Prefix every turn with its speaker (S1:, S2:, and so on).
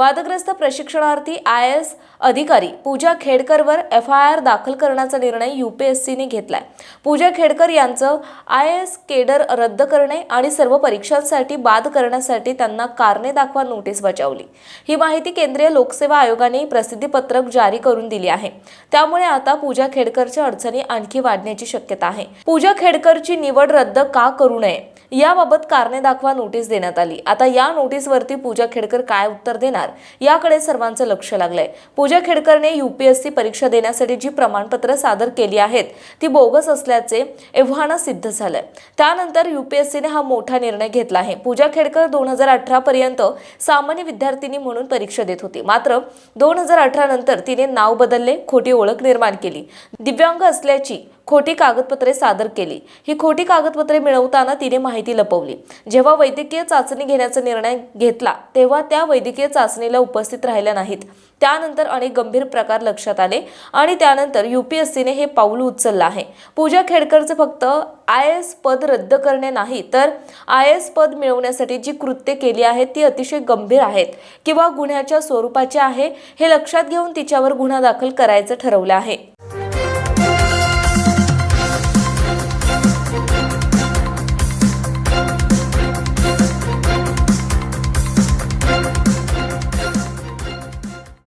S1: वादग्रस्त प्रशिक्षणार्थी I S अधिकारी पूजा खेडकरवर एफ आय आर दाखल करण्याचा निर्णय यूपीएससीने घेतलाय. पूजा खेडकर यांचं आय एस केडर रद्द करणे आणि सर्व परीक्षांसाठी बाद करण्यासाठी त्यांना कारणे दाखवा नोटीस बजावली. ही माहिती केंद्रीय लोकसेवा आयोगाने प्रसिद्धीपत्रक जारी करून दिली आहे. त्यामुळे आता पूजा खेडकरच्या अडचणी आणखी वाढण्याची शक्यता आहे. पूजा खेडकरची निवड रद्द का करू नये? याबाबत कारणे दाखवा नोटीस देण्यात आली. आता या नोटीसवरती पूजा खेडकर काय उत्तर देणार? याकडे सर्वांचं लक्ष लागलंय. पूजा खेडकरने युपीएससी परीक्षा देण्यासाठी जी प्रमाणपत्र सादर केली आहेत ती बोगस असल्याचे एव्हाना सिद्ध झालंय. त्यानंतर युपीएससीने हा मोठा निर्णय घेतला आहे. पूजा खेडकर दोन हजार अठरा पर्यंत सामान्य विद्यार्थिनी म्हणून परीक्षा देत होती. मात्र दोन हजार अठरा नंतर तिने नाव बदलले खोटी ओळख निर्माण केली. दिव्यांग असल्याची खोटी कागदपत्रे सादर केली. ही खोटी कागदपत्रे मिळवताना तिने माहिती लपवली. जेव्हा वैद्यकीय चाचणी घेण्याचा निर्णय घेतला तेव्हा त्या वैद्यकीय चाचणीला उपस्थित राहिल्या नाहीत. त्यानंतर अनेक गंभीर प्रकार लक्षात आले आणि त्यानंतर युपीएससीने हे पाऊल उचललं आहे. पूजा खेडकरचं फक्त आय एस पद रद्द करणे नाही तर आय एस पद मिळवण्यासाठी जी कृत्ये केली आहेत ती अतिशय गंभीर आहेत किंवा गुन्ह्याच्या स्वरूपाची आहे हे लक्षात घेऊन तिच्यावर गुन्हा दाखल करायचं ठरवलं आहे.